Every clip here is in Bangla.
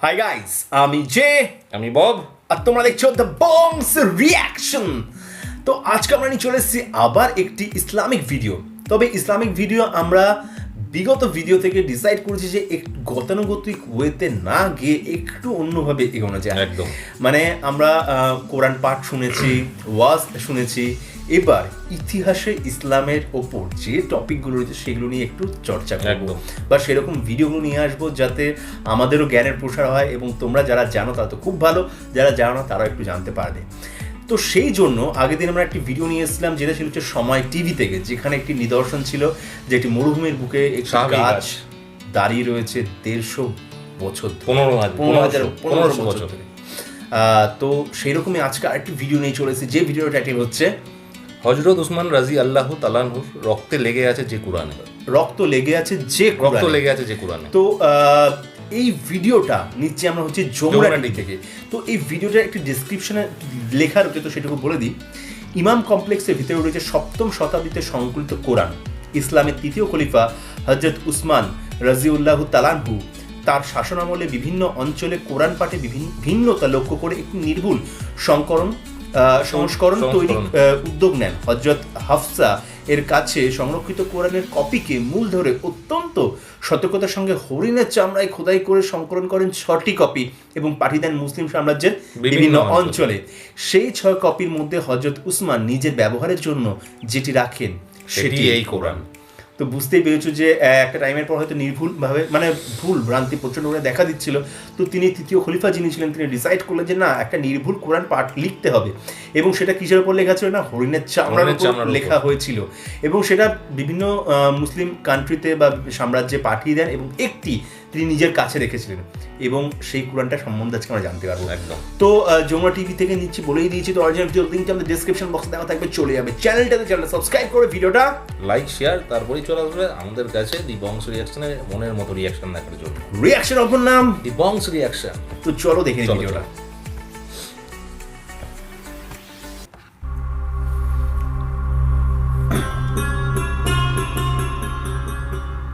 হাই গাইস আমি জে আমি বব আর তোমরা দেখছ দ্য বংস রিয়াকশন তো আজকে আমরা নিয়ে চলে এসেছি আবার একটি ইসলামিক ভিডিও তবে ইসলামিক ভিডিও আমরা বিগত ভিডিও থেকে ডিসাইড করেছি যে গতানুগতিক ওয়েতে না গিয়ে একটু অন্যভাবে এগোনো যায়। একদম। মানে আমরা কোরআন পাঠ শুনেছি ওয়াজ শুনেছি এবার ইতিহাসে ইসলামের ওপর যে টপিকগুলো রয়েছে সেগুলো নিয়ে একটু চর্চা করব। বা সেরকম ভিডিওগুলো নিয়ে আসব যাতে আমাদেরও জ্ঞানের প্রসার হয় এবং তোমরা যারা জানো তারা তো খুব ভালো যারা জানো না তারাও একটু জানতে পারবে। তো সেই জন্য আগের দিন আমরা একটি ভিডিও নিয়ে এসেছিলাম যেটা ছিল হচ্ছে সময় টিভি থেকে যেখানে একটি নিদর্শন ছিল যে একটি মরুভূমির বুকে একটি গাছ। দাঁড়িয়ে রয়েছে দেড়শো বছর পনেরো হাজার পনেরো হাজার পনেরোশো বছর তো সেই রকমই আজকে আরেকটি ভিডিও নিয়ে চলেছে যে ভিডিওর টাইটেল হচ্ছে হজরত উসমান রাজি আল্লাহ তালানহুর রক্তে লেগে আছে যে কোরআনে। রক্ত লেগে আছে যে রক্ত লেগে আছে যে কোরআনে। তো এই ভিডিওটা নিচ্ছি আমরা হচ্ছে যমুনা থেকে। তো এই ভিডিওটার একটি ডিসক্রিপশনে লেখা রয়েছে তো সেটুকু বলে দিই। ইমাম কমপ্লেক্সের ভিতরে রয়েছে সপ্তম শতাব্দীতে সংকলিত কোরআন। ইসলামের তৃতীয় খলিফা হজরত উসমান রাজিউল্লাহ তালানহু তার শাসনামলে বিভিন্ন অঞ্চলে কোরআন পাঠে বিভিন্ন ভিন্নতা লক্ষ্য করে একটি নির্ভুল সংকরণ সংস্করণ তৈরি। উদ্যোগ নেন হজরত হাফসা এর কাছে সংরক্ষিত কোরআনের কপিকে মূল ধরে অত্যন্ত সতর্কতার সঙ্গে হরিণের চামড়ায় খোদাই করে সংকলন করেন ছটি কপি এবং পাঠিয়ে দেন মুসলিম সাম্রাজ্যের বিভিন্ন। অঞ্চলে সেই ছয় কপির মধ্যে হজরত উসমান নিজের ব্যবহারের জন্য যেটি রাখেন সেটি এই কোরআন তো বুঝতেই পেরেছ যে একটা টাইমের পর হয়তো নির্ভুল ভাবে মানে ভুল ভ্রান্তি প্রচণ্ড করে দেখা দিচ্ছিল। তো তিনি তৃতীয় খলিফা যিনি ছিলেন তিনি ডিসাইড করলেন যে না একটা নির্ভুল কোরআন পাঠ লিখতে হবে। এবং সেটা কিসের উপর লেখা ছিল না? হরিণের চামড়ার উপর লেখা হয়েছিল। এবং সেটা বিভিন্ন মুসলিম কান্ট্রিতে বা সাম্রাজ্যে পাঠিয়ে দেন এবং একটি তিনি নিজের কাছে রেখেছিলেন। এবং সেই কোরআনটা সম্বন্ধে আজকে আমরা জানতে পারব। একদম। তো যমুনা টিভি থেকে নিচ্ছি বলেই দিয়েছি তো অরিজিনাল ভিডিও লিঙ্কটা আমাদের ডিসক্রিপশন বক্সে দেওয়া থাকবে চলে যাবে। চ্যানেলটাতে চ্যানেল সাবস্ক্রাইব করে ভিডিওটা লাইক শেয়ার তারপরেই চলে আসবে আমাদের কাছে দি বংশ রিয়াকশনে মনের মতো রিয়াকশন দেখার জন্য। রিয়াকশন অপর নাম? দি বংশ রিয়াকশন তো চলো দেখে নিই ভিডিওটা।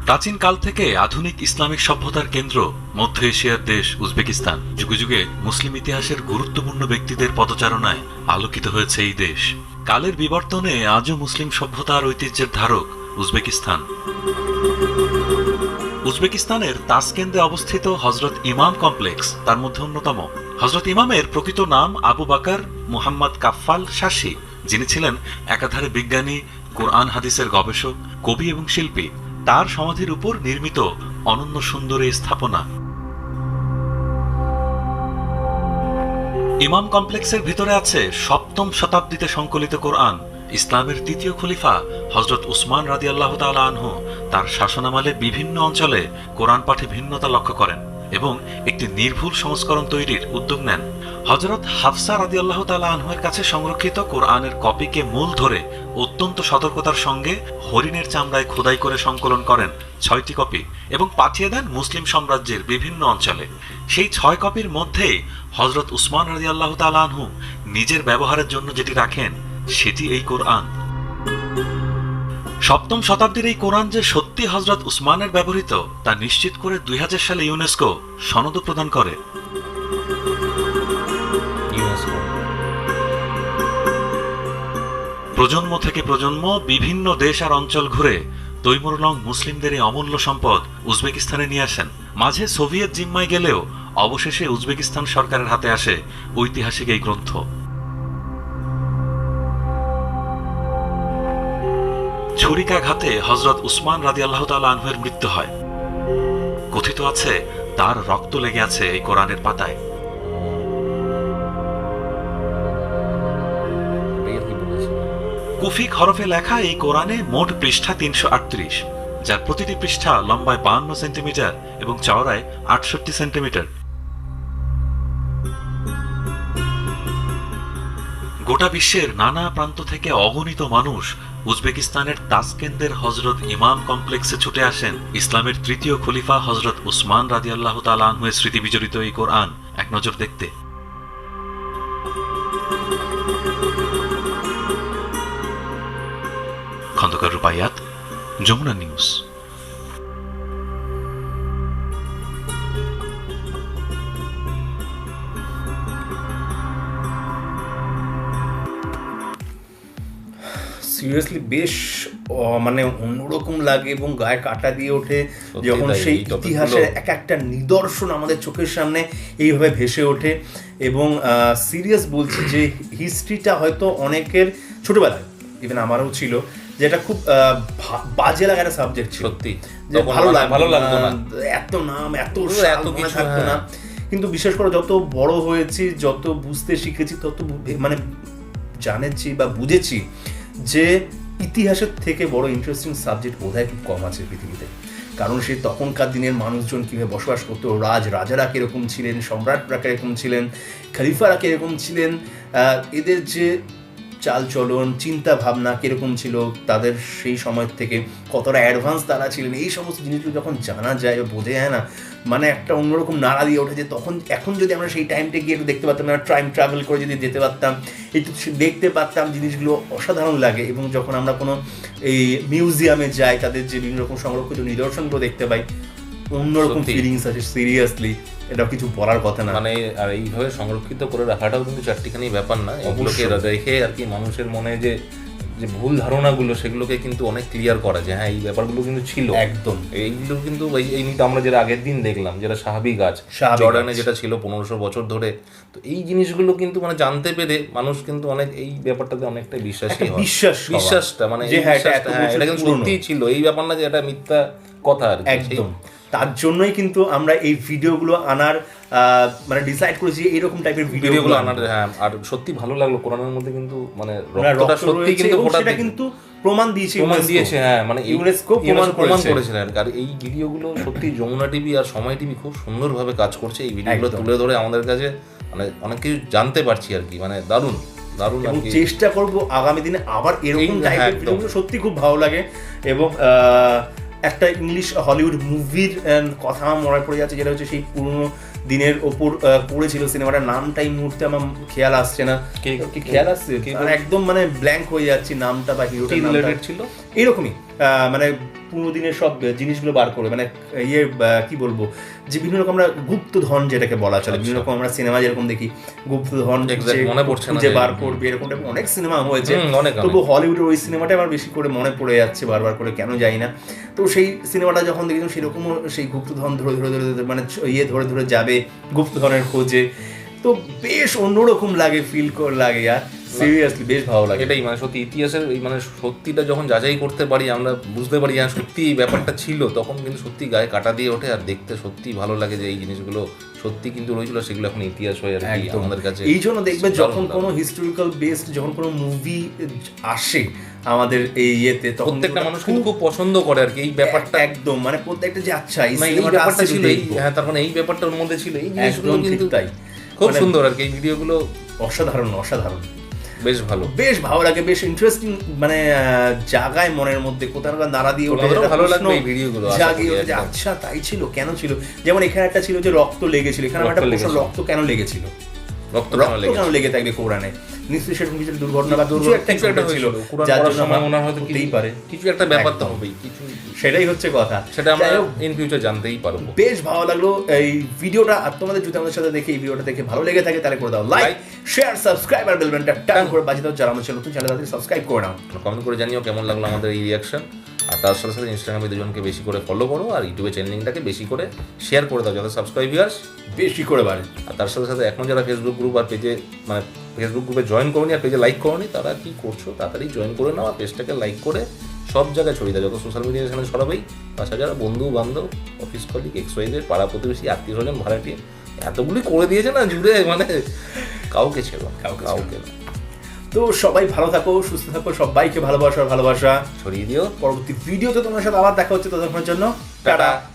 প্রাচীনকাল থেকে আধুনিক ইসলামিক সভ্যতার কেন্দ্র মধ্য এশিয়ার দেশ উজবেকিস্তান। যুগে যুগে মুসলিম ইতিহাসের গুরুত্বপূর্ণ ব্যক্তিদের পদচারণায় আলোকিত হয়েছে এই দেশ। কালের বিবর্তনে আজও মুসলিম সভ্যতার ঐতিহ্যের ধারক উজবেকিস্তান। উজবেকিস্তানের তাসকেন্দে অবস্থিত হজরত ইমাম কমপ্লেক্স তার মধ্যে অন্যতম। হজরত ইমামের প্রকৃত নাম আবু বাকার মুহাম্মদ কাফফাল শাসি, যিনি ছিলেন একাধারে বিজ্ঞানী, কোরআন হাদিসের গবেষক, কবি এবং শিল্পী। তার সমাধির উপর নির্মিত অনন্য সুন্দর এই স্থাপনা। ইমাম কমপ্লেক্সের ভিতরে আছে সপ্তম শতাব্দীতে সংকলিত কোরআন। ইসলামের তৃতীয় খলিফা হজরত উসমান রাদি আল্লাহ আনহু তার শাসনামালে বিভিন্ন অঞ্চলে কোরআন পাঠে ভিন্নতা লক্ষ্য করেন এবং একটি নির্ভুল সংস্করণ তৈরির উদ্যোগ নেন। হজরত হাফসা রাদি আল্লাহ আনহুয়ের কাছে সংরক্ষিত কোরআনের কপিকে মূল ধরে অত্যন্ত সতর্কতার সঙ্গে হরিণের চামড়ায় খোদাই করে সংকলন করেন ছয়টি কপি এবং পাঠিয়ে দেন মুসলিম সাম্রাজ্যের বিভিন্ন অঞ্চলে। সেই ছয় কপির মধ্যেই হজরত উসমান রাজি আল্লাহ আনহু নিজের ব্যবহারের জন্য যেটি রাখেন সেটি এই কোরআন। সপ্তম শতাব্দীর এই কোরআন যে সত্যি হজরত উসমানের ব্যবহৃত তা নিশ্চিত করে দুই হাজার সালে ইউনেস্কো সনদ প্রদান করে। প্রজন্ম থেকে প্রজন্ম বিভিন্ন দেশ আর অঞ্চল ঘুরে তৈমুরলং মুসলিমদের এই অমূল্য সম্পদ উজবেকিস্তানে নিয়ে আসেন। মাঝে সোভিয়েত জিম্মায় গেলেও অবশেষে উজবেকিস্তান সরকারের হাতে আসে ঐতিহাসিক এই গ্রন্থ। ছুরিকাঘাতে হজরত উসমান রাদি আল্লাহ আনহুয়ের মৃত্যু হয়। কথিত আছে, তার রক্ত লেগে আছে এই কোরআনের পাতায়। কুফিক হরফে লেখা এই কোরআনে মোট পৃষ্ঠা তিনশো আটত্রিশ, যার প্রতিটি পৃষ্ঠা লম্বায় বাহান্ন সেন্টিমিটার এবং চওড়ায় আটষট্টি সেন্টিমিটার। গোটা বিশ্বের নানা প্রান্ত থেকে অগণিত মানুষ উজবেকিস্তানের তাসকেন্দের হজরত ইমাম কমপ্লেক্সে ছুটে আসেন। ইসলামের তৃতীয় খলিফা হজরত উসমান রাদি আল্লাহ তালাহুয়ের স্মৃতি বিজড়িত এই কোরআন। এক নজর দেখতে। খন্দকার রূপায়াত যমুনা নিউজ। সিরিয়াসলি বেশ মানে অন্যরকম লাগে এবং গায়ে কাটা দিয়ে ওঠে যখন সেই ইতিহাসের এক একটা নিদর্শন আমাদের চোখের সামনে এইভাবে ভেসে ওঠে এবং সিরিয়াস বলছি যে হিস্ট্রিটা হয়তো অনেকের ছোটবেলায় ইভেন আমারও ছিল যেটা খুব বাজে লাগার সাবজেক্ট ছিল। সত্যি যে ভালো মানে ভালো লাগতো না। এত নাম এত এত কিছু, থাকতো না। হ্যাঁ। কিন্তু বিশেষ করে যত বড় হয়েছি যত বুঝতে শিখেছি তত মানে জানেছি বা বুঝেছি যে ইতিহাসের থেকে বড় ইন্টারেস্টিং সাবজেক্ট বোধহয় খুব কম আছে পৃথিবীতে। কারণ সেই তখনকার দিনের মানুষজন কীভাবে বসবাস করতো, রাজ, রাজারা কীরকম ছিলেন, সম্রাটরা কীরকম ছিলেন, খলিফারা কীরকম ছিলেন এদের যে চালচলন চিন্তা ভাবনা কীরকম ছিল তাদের সেই সময় থেকে কতটা অ্যাডভান্স তারা ছিলেন এই সমস্ত জিনিসগুলো যখন জানা যায় বা বোঝা যায় না মানে একটা অন্যরকম নাড়া দিয়ে ওঠে যে তখন এখন যদি আমরা সেই টাইমটা গিয়ে একটু দেখতে পারতাম আমরা টাইম ট্রাভেল করে যদি যেতে পারতাম একটু দেখতে পারতাম জিনিসগুলো অসাধারণ লাগে এবং যখন আমরা কোনো এই মিউজিয়ামে যাই তাদের যে বিভিন্ন রকম সংরক্ষিত নিদর্শনগুলো দেখতে পাই অন্যরকম। ফিলিংস আছে সিরিয়াসলি এটা কিছু বলার কথা না। মানে আর এইভাবে সংরক্ষিত করে রাখাটাও কিন্তু চারটিখানি ব্যাপার না। এগুলোকে। রেখে আর কি মানুষের মনে যে যে ভুল ধারণাগুলো সেগুলোকে কিন্তু অনেক ক্লিয়ার করা যে হ্যাঁ এই ব্যাপারগুলো কিন্তু ছিল। একদম। এইগুলো কিন্তু এই নিতে আমরা যেটা আগের দিন দেখলাম যেটা সাহাবি গাছ জর্ডানে যেটা ছিল পনেরোশো বছর ধরে তো এই জিনিসগুলো কিন্তু মানে জানতে পেরে মানুষ কিন্তু অনেক এই ব্যাপারটাতে অনেকটা বিশ্বাসী হয়। বিশ্বাস বিশ্বাসটা মানে হ্যাঁ, হ্যাঁ, এটা কিন্তু সত্যিই ছিল। এই ব্যাপার না যে এটা মিথ্যা কথা আর একদম। তার জন্যই কিন্তু আমরা এই ভিডিওগুলো আনার মানে ডিসাইড করেছি এরকম টাইপের ভিডিওগুলো আনার হ্যাঁ আর সত্যি ভালো লাগল কোরআনের মধ্যে কিন্তু মানে রক্তটা সত্যি কিন্তু সেটা কিন্তু প্রমাণ দিয়েছে প্রমাণ দিয়েছে হ্যাঁ মানে ইউনেস্কো প্রমাণ প্রমাণ করেছে। করেছে আর এই ভিডিওগুলো সত্যি যমুনা টিভি আর সময় টিভি খুব সুন্দরভাবে কাজ করছে এই ভিডিওগুলো। তুলে ধরে আমাদের কাছে মানে অনেক কিছু জানতে পারছি আর কি মানে দারুণ দারুণ এবং চেষ্টা করব আগামী দিনে আবার এরকম এই- হ্যাঁ, টাইপের ভিডিওগুলো সত্যি খুব ভালো লাগে এবং আহ, একটা ইংলিশ হলিউড মুভির কথা আমার মনে পড়ে যাচ্ছে যেটা হচ্ছে সেই পুরনো দিনের ওপর পড়েছিল সিনেমাটার নামটা এই মুহূর্তে আমার খেয়াল আসছে না। কি খেয়াল আসছে? মানে একদম মানে ব্ল্যাঙ্ক হয়ে যাচ্ছে নামটা বা নামটা। ছিল? এরকমই আহ, মানে পুরো দিনের সব জিনিসগুলো বার করে মানে ইয়ে কি বলব যে বিভিন্ন রকম আমরা গুপ্তধন যেটাকে বলা চলে বিভিন্ন আচ্ছা। রকম আমরা সিনেমা যেরকম দেখি গুপ্তধন Exact, যে মনে পড়ছে না খুঁজে যে- বার করবে এরকম অনেক সিনেমা হয়েছে। তবু হলিউডের ওই সিনেমাটা আমার বেশি করে মনে পড়ে যাচ্ছে বারবার করে কেন যাই না। তো সেই সিনেমাটা যখন দেখেছিলাম সেরকমও সেই গুপ্তধন ধরে ধরে ধরে ধরে মানে ইয়ে ধরে ধরে যাবে গুপ্তধনের খোঁজে। তো বেশ অন্যরকম লাগে ফিল লাগে আর সিরিয়াসলি বেশ ভালো লাগে। এটাই মানে সত্যি ইতিহাসের মানে সত্যিটা যখন যাচাই করতে পারি আমরা বুঝতে পারি হ্যাঁ সত্যি এই ব্যাপারটা ছিল তখন কিন্তু সত্যি গায়ে কাটা দিয়ে ওঠে আর দেখতে সত্যি ভালো লাগে যে এই জিনিসগুলো সত্যি কিন্তু রয়েছিল সেগুলো এখন ইতিহাস হয়ে আর কি আমাদের কাছে এই জন্য দেখবে যখন কোনো হিস্টোরিক্যাল বেসড যখন কোনো মুভি আসে আমাদের এই ইয়েতে প্রত্যেকটা মানুষ কিন্তু খুব পছন্দ করে আর কি এই ব্যাপারটা একদম মানে প্রত্যেকটা যে আচ্ছা এই না, এই সিনেমাটা ব্যাপারটা ছিল। হ্যাঁ তার মানে এই ব্যাপারটা ওর মধ্যে ছিল এই জিনিসগুলো কিন্তু তাই। খুব মানে সুন্দর আর কি এই ভিডিওগুলো অসাধারণ অসাধারণ। বেশ ভালো। বেশ ভালো লাগে বেশ ইন্টারেস্টিং মানে জাগায় মনের মধ্যে কোথাও না নাড়া দিয়ে ওঠে ভালো লাগল এই ভিডিওগুলো, আশা জাগিয়ে ওঠে আচ্ছা তাই ছিল কেন ছিল? যেমন এখানে একটা ছিল যে রক্ত লেগেছিল এখানে একটা রক্ত প্রশ্ন রক্ত কেন লেগেছিল? রক্ত? কেন লেগে থাকবে কোরআনে? নিশ্চয়ই সেরকম কিছু দুর্ঘটনা বা হয়েছিল যার জন্য আমার হতেই পারে। কিছু একটা ব্যাপার তো হবেই কিছু সেটাই হচ্ছে কথা। সেটা আমরা ইন ফিউচার জানতেই পারব। বেশ ভালো লাগল। এই ভিডিওটা আর তোমাদের যদি আমাদের সাথে দেখে এই ভিডিওটা দেখে ভালো লেগে থাকে তাহলে করে দাও লাইক শেয়ার সাবস্ক্রাইব আর বেল বাটনটা টান করে বাজিয়ে দাও। যারা আমাদের নতুন চ্যানেল তাদের সাবস্ক্রাইব করে নাও। কমেন্ট করে জানিও কেমন লাগল আমাদের এই রিয়াকশন আর তার সাথে সাথে ইনস্টাগ্রামে দুজনকে বেশি করে ফলো করো আর ইউটিউবে চ্যানেলিংটাকে বেশি করে শেয়ার করে দাও যাতে সাবস্ক্রাইবার্স বেশি করে বাড়ে। আর তার সাথে সাথে এখন যারা ফেসবুক গ্রুপ আর পেজে মানে ফেসবুক গ্রুপে জয়েন করনি আর পেজে লাইক করনি তারা কি করছ? তাড়াতাড়ি জয়েন করে নাও আর পেজটাকে লাইক করে সব জায়গায় ছড়িয়ে দাও। যত সোশ্যাল মিডিয়া সেখানে ছড়াবেই তাছাড়া যারা বন্ধু বান্ধব অফিস কলিগ এক্স ওয়াইজের পাড়া প্রতিবেশী আত্মীয় স্বজন ভাড়াটিয়ে এতগুলি করে দিয়েছে না জুড়ে মানে কাউকে না, কাউকে কাউকে না। তো সবাই ভালো থাকো সুস্থ থাকো সবাইকে ভালোবাসা ভালোবাসা। ছড়িয়ে দিও। পরবর্তী ভিডিওতে তোমার সাথে আবার দেখা হচ্ছে ততক্ষণের জন্য। টাটা। টাটা।